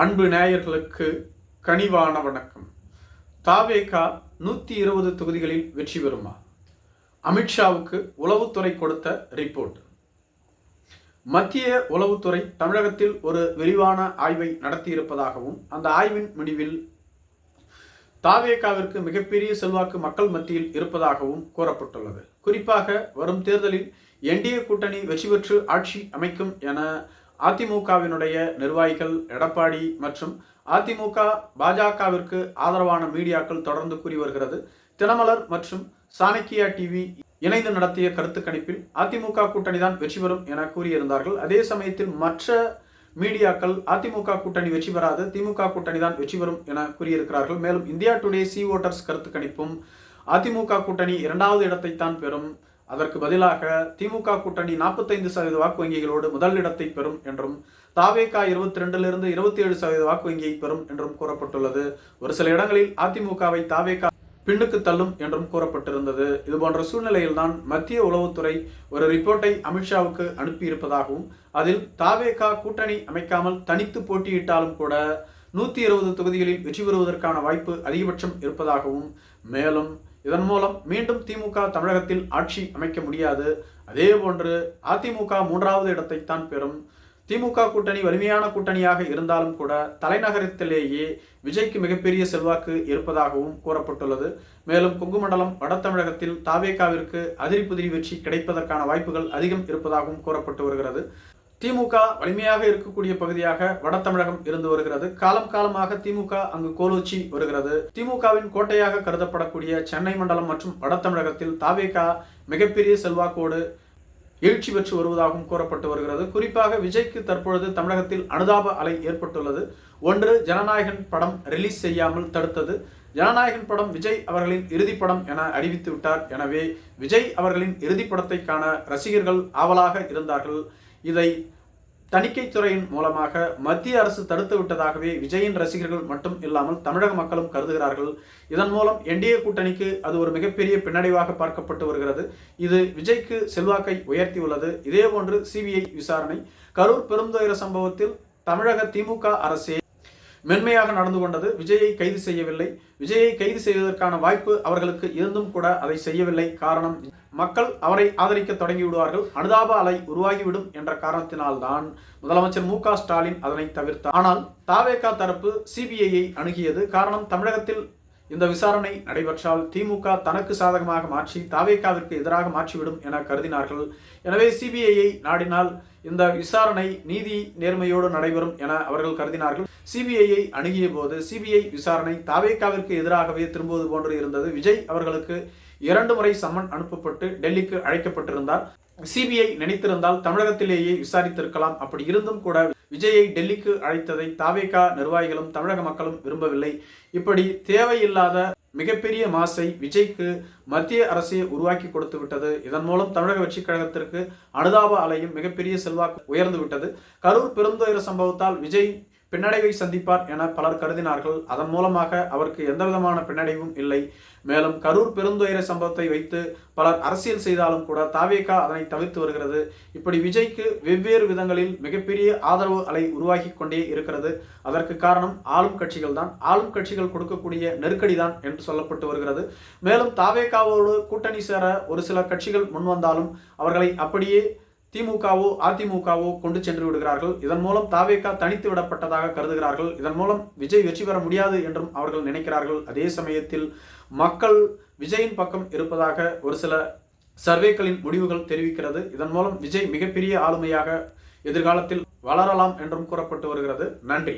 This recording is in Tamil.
அன்பு நேயர்களுக்கு கனிவான வணக்கம். தாவேகா நூற்றி இருபது தொகுதிகளில் வெற்றி பெறுமா? அமித்ஷாவுக்கு உளவுத்துறை கொடுத்த ரிப்போர்ட். மத்திய உளவுத்துறை தமிழகத்தில் ஒரு விரிவான ஆய்வை நடத்தியிருப்பதாகவும் அந்த ஆய்வின் முடிவில் தாவேகாவிற்கு மிகப்பெரிய செல்வாக்கு மக்கள் மத்தியில் இருப்பதாகவும் கூறப்பட்டுள்ளது. குறிப்பாக வரும் தேர்தலில் என்டிஏ கூட்டணி வெற்றி பெற்று ஆட்சி அமைக்கும் என அதிமுகவினுடைய நிர்வாகிகள் எடப்பாடி மற்றும் அதிமுக பாஜகவிற்கு ஆதரவான மீடியாக்கள் தொடர்ந்து கூறி வருகிறது. தினமலர் மற்றும் சாணக்கியா டிவி இணைந்து நடத்திய கருத்து கணிப்பில் அதிமுக கூட்டணி தான் வெற்றி பெறும் என கூறியிருந்தார்கள். அதே சமயத்தில் மற்ற மீடியாக்கள் அதிமுக கூட்டணி வெற்றி பெறாது திமுக கூட்டணி தான் வெற்றி பெறும் என கூறியிருக்கிறார்கள். மேலும் இந்தியா டுடே சி ஓட்டர்ஸ் கருத்து கணிப்பும் அதிமுக கூட்டணி இரண்டாவது இடத்தை தான் பெறும் அதற்கு பதிலாக திமுக கூட்டணி நாற்பத்தைந்து சதவீத வாக்கு வங்கிகளோடு முதல் இடத்தை பெறும் என்றும் தாவேகா இருபத்தி ரெண்டிலிருந்து இருபத்தி ஏழு சதவீத வாக்கு வங்கியை பெறும் என்றும் கூறப்பட்டுள்ளது. ஒரு சில இடங்களில் அதிமுகவை தாவேகா பின்னுக்கு தள்ளும் என்றும் கூறப்பட்டிருந்தது. இது போன்ற சூழ்நிலையில்தான் மத்திய உளவுத்துறை ஒரு ரிப்போர்ட்டை அமித்ஷாவுக்கு அனுப்பியிருப்பதாகவும் அதில் தாவேகா கூட்டணி அமைக்காமல் தனித்து போட்டியிட்டாலும் கூட நூத்தி இருபது தொகுதிகளில் வெற்றி பெறுவதற்கான வாய்ப்பு அதிகபட்சம் இருப்பதாகவும் மேலும் இதன் மூலம் மீண்டும் திமுக தமிழகத்தில் ஆட்சி அமைக்க முடியாது. அதே போன்று அதிமுக மூன்றாவது இடத்தைத்தான் பெறும். திமுக கூட்டணி வலிமையான கூட்டணியாக இருந்தாலும் கூட தலைநகரத்திலேயே விஜய்க்கு மிகப்பெரிய செல்வாக்கு இருப்பதாகவும் கூறப்பட்டுள்ளது. மேலும் குங்குமண்டலம் வட தமிழகத்தில் தாவேகாவிற்கு அதிரி புதிரி வெற்றி கிடைப்பதற்கான வாய்ப்புகள் அதிகம் இருப்பதாகவும் கூறப்பட்டு வருகிறது. திமுக வலிமையாக இருக்கக்கூடிய பகுதியாக வட தமிழகம் இருந்து வருகிறது. காலம் காலமாக திமுக அங்கு கோலோச்சி வருகிறது. திமுகவின் கோட்டையாக கருதப்படக்கூடிய சென்னை மண்டலம் மற்றும் வட தமிழகத்தில் தாவேகா மிகப்பெரிய செல்வாக்கோடு எழுச்சி பெற்று வருவதாகவும் கூறப்பட்டு வருகிறது. குறிப்பாக விஜய்க்கு தற்பொழுது தமிழகத்தில் அனுதாப அலை ஏற்பட்டுள்ளது. ஒன்று ஜனநாயகன் படம் ரிலீஸ் செய்யாமல் தடுத்தது. ஜனநாயகன் படம் விஜய் அவர்களின் இறுதி படம் என அறிவித்து விட்டார். எனவே விஜய் அவர்களின் இறுதி படத்தை காண ரசிகர்கள் ஆவலாக இருந்தார்கள். இதை தணிக்கைத்துறையின் மூலமாக மத்திய அரசு தடுத்து விட்டதாகவே விஜயின் ரசிகர்கள் மட்டும் இல்லாமல் தமிழக மக்களும் கருதுகிறார்கள். இதன் மூலம் என்டிஏ கூட்டணிக்கு அது ஒரு மிகப்பெரிய பின்னடைவாக பார்க்கப்பட்டு வருகிறது. இது விஜய்க்கு செல்வாக்கை உயர்த்தியுள்ளது. இதேபோன்று சிபிஐ விசாரணை. கரூர் பெருந்துயர சம்பவத்தில் தமிழக திமுக அரசே மென்மையாக நடந்து கொண்டது. விஜயை கைது செய்யவில்லை. விஜயை கைது செய்வதற்கான வாய்ப்பு அவர்களுக்கு இருந்தும் கூட அதை செய்யவில்லை. காரணம் மக்கள் அவரை ஆதரிக்க தொடங்கி விடுவார்கள் அனுதாப அலை உருவாகிவிடும் என்ற காரணத்தினால்தான் முதலமைச்சர் மு ஸ்டாலின் அதனை தவிர்த்தார். ஆனால் தாவேகா தரப்பு சிபிஐயை அணுகியது. காரணம் தமிழகத்தில் இந்த விசாரணை நடைபெற்றால் திமுக தனக்கு சாதகமாக மாற்றி தாவேகாவிற்கு எதிராக மாற்றிவிடும் என கருதினார்கள். எனவே சிபிஐயை நாடினால் இந்த விசாரணை நீதி நேர்மையோடு நடைபெறும் என அவர்கள் கருதினார்கள். சிபிஐயை அணுகிய போது சிபிஐ விசாரணை தாவேகாவிற்கு எதிராகவே திரும்புவது போன்று இருந்தது. விஜய் அவர்களுக்கு இரண்டு முறை சம்மன் அனுப்பப்பட்டு டெல்லிக்கு அழைக்கப்பட்டிருந்தார். சிபிஐ நினைத்திருந்தால் தமிழகத்திலேயே விசாரித்திருக்கலாம். அப்படி இருந்தும் கூட விஜயை டெல்லிக்கு அழைத்ததை தாவேகா நிர்வாகிகளும் தமிழக மக்களும் விரும்பவில்லை. இப்படி தேவையில்லாத மிகப்பெரிய மாசை விஜய்க்கு மத்திய அரசே உருவாக்கி கொடுத்து விட்டது. இதன் மூலம் தமிழக வெற்றிக் கழகத்திற்கு அனுதாப அலையும் மிகப்பெரிய செல்வாக்கு உயர்ந்து விட்டது. கரூர் பெருந்துயர சம்பவத்தால் விஜய் பின்னடைவை சந்திப்பார் என பலர் கருதினார்கள். அதன் மூலமாக அவருக்கு எந்த விதமான பின்னடைவும் இல்லை. மேலும் கரூர் பெருந்துயர சம்பவத்தை வைத்து பலர் அரசியல் செய்தாலும் கூட தாவேகா அதனை தவிர்த்து வருகிறது. இப்படி விஜய்க்கு வெவ்வேறு விதங்களில் மிகப்பெரிய ஆதரவு அலை உருவாகி கொண்டே இருக்கிறது. அதற்கு காரணம் ஆளும் கட்சிகள் தான். ஆளும் கட்சிகள் கொடுக்கக்கூடிய நெருக்கடி தான் என்று சொல்லப்பட்டு வருகிறது. மேலும் தாவேகாவோடு கூட்டணி சேர ஒரு சில கட்சிகள் முன்வந்தாலும் அவர்களை அப்படியே திமுகவோ அதிமுகவோ கொண்டு சென்று விடுகிறார்கள். இதன் மூலம் தாவேக்கா தனித்து விடப்பட்டதாக கருதுகிறார்கள். இதன் மூலம் விஜய் வெற்றி பெற முடியாது என்றும் அவர்கள் நினைக்கிறார்கள். அதே சமயத்தில் மக்கள் விஜயின் பக்கம் இருப்பதாக ஒரு சில சர்வேக்களின் முடிவுகள் தெரிவிக்கிறது. இதன் மூலம் விஜய் மிகப்பெரிய ஆளுமையாக எதிர்காலத்தில் வளரலாம் என்றும் கூறப்பட்டு வருகிறது. நன்றி.